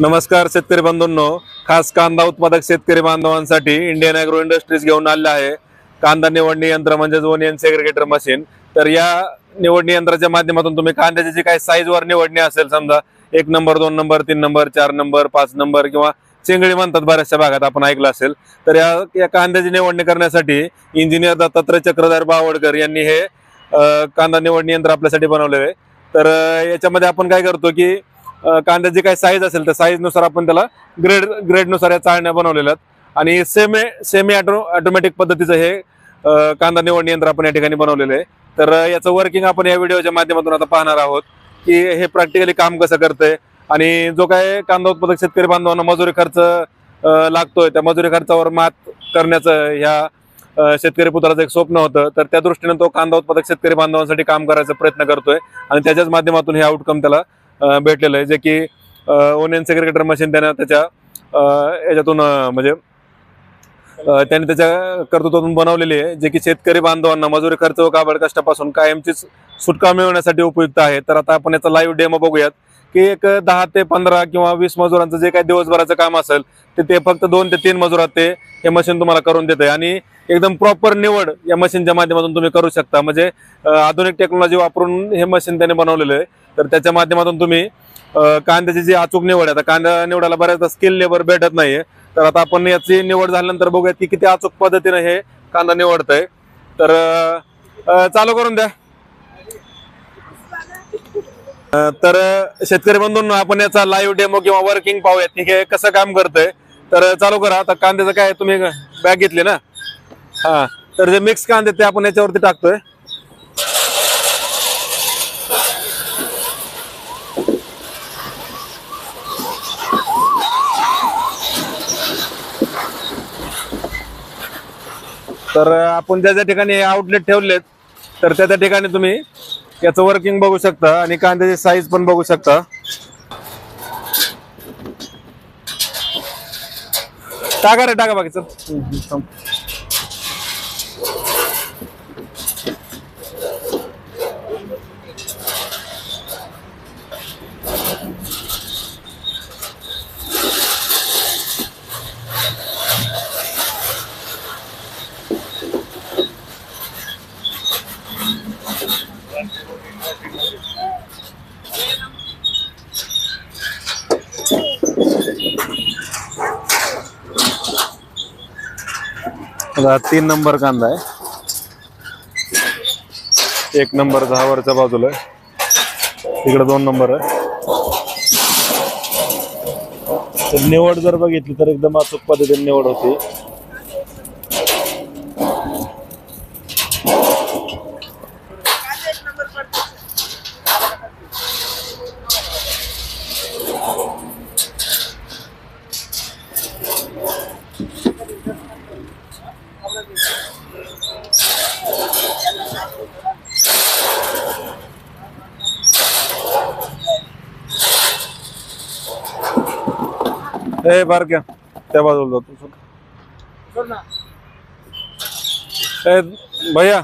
नमस्कार शेतकरी बंधूंनो. खास कांदा उत्पादक शेतकरी बांधवांसाठी इंडियन अॅग्रो इंडस्ट्रीज घेऊन आले आहे. कांदा निवडणी यंत्र म्हणजेच ओनियन सेग्रिगेटर मशीन तर या निवडणी यंत्राच्या माध्यमातून तुम्ही कांद्याची जी काही साईज वर निवडणी असेल समजा एक नंबर दोन नंबर तीन नंबर चार नंबर पाच नंबर किंवा चिंगळी म्हणतात बऱ्याचशा भागात आपण ऐकलं असेल. तर या या कांद्याची निवडणी करण्यासाठी इंजिनियर दत्तात्रय चक्रधर बावडकर यांनी हे कांदा निवडणी यंत्र आपल्यासाठी बनवलेलं आहे. तर याच्यामध्ये आपण काय करतो की कांद्याची काही साईज असेल तर साईजनुसार आपण त्याला ग्रेड ग्रेडनुसार या चाळण्या बनवलेल्या आहेत. आणि सेमी सेमी ॲटो ऑटोमॅटिक पद्धतीचं हे कांदा निवडणी यंत्र आपण या ठिकाणी बनवलेलं आहे. तर याचं वर्किंग आपण या व्हिडिओच्या माध्यमातून आता पाहणार आहोत की हे प्रॅक्टिकली काम कसं करतंय आणि जो काय कांदा उत्पादक शेतकरी बांधवांना मजुरी खर्च लागतोय त्या मजुरी खर्चावर मात करण्याचं ह्या शेतकरी पुत्राचं एक स्वप्न होतं. तर त्या दृष्टीने तो कांदा उत्पादक शेतकरी बांधवांसाठी काम करायचा प्रयत्न करतोय आणि त्याच्याच माध्यमातून हे आउटकम त्याला भेटलेलं आहे जे की ओनियन सेग्रिगेटर मशीन त्यानं त्याच्या याच्यातून म्हणजे त्याने त्यांनी त्याच्या कर्तृत्वातून बनवलेली आहे जे की शेतकरी बांधवांना मजुरी खर्च व काबड कष्टापासून कायमचीच सुटका मिळवण्यासाठी उपयुक्त आहे. तर आता आपण याचा लाईव्ह डेमो बघूयात. की एक दहा ते पंधरा किंवा वीस मजुरांचं जे काही दिवसभराचं काम असेल ते ते फक्त दोन ते तीन मजुरात ते हे मशीन तुम्हाला करून देते आणि एकदम प्रॉपर निवड या मशीनच्या माध्यमातून तुम्ही करू शकता. म्हणजे आधुनिक टेक्नॉलॉजी वापरून हे मशीन त्याने बनवलेलं आहे. तर त्याच्या माध्यमातून तुम्ही कांद्याची जी अचूक निवड आहे आता कांदा निवडायला बऱ्याचदा स्किल लेबर भेटत नाहीये. तर आता आपण याची निवड झाल्यानंतर बघूयात की किती अचूक पद्धतीने हे कांदा निवडतंय. तर चालू करून द्या. तर शेतकरी बंधून आपण याचा लाईव्ह डेमो किंवा वर्किंग पाहूयात हे कसं काम करतंय. तर चालू करा. आता कांद्याचं काय तुम्ही बॅग घेतली ना? हा. तर जे मिक्स कांदे ते आपण याच्यावरती टाकतोय. तर आपण ज्या ज्या ठिकाणी आउटलेट ठेवलेत तर त्या त्या ठिकाणी तुम्ही याचं वर्किंग बघू शकता आणि कांद्याची साईज पण बघू शकता. टाका रे टाका बाकी हा तीन नंबर कांदा आहे. एक नंबर दहा वरच्या बाजूला आहे. इकडे दोन नंबर आहे. तर निवड जर बघितली तर एकदम अचूक पद्धतीने निवड होती. ए बारक्या त्या बाजूला जातो ए भैया.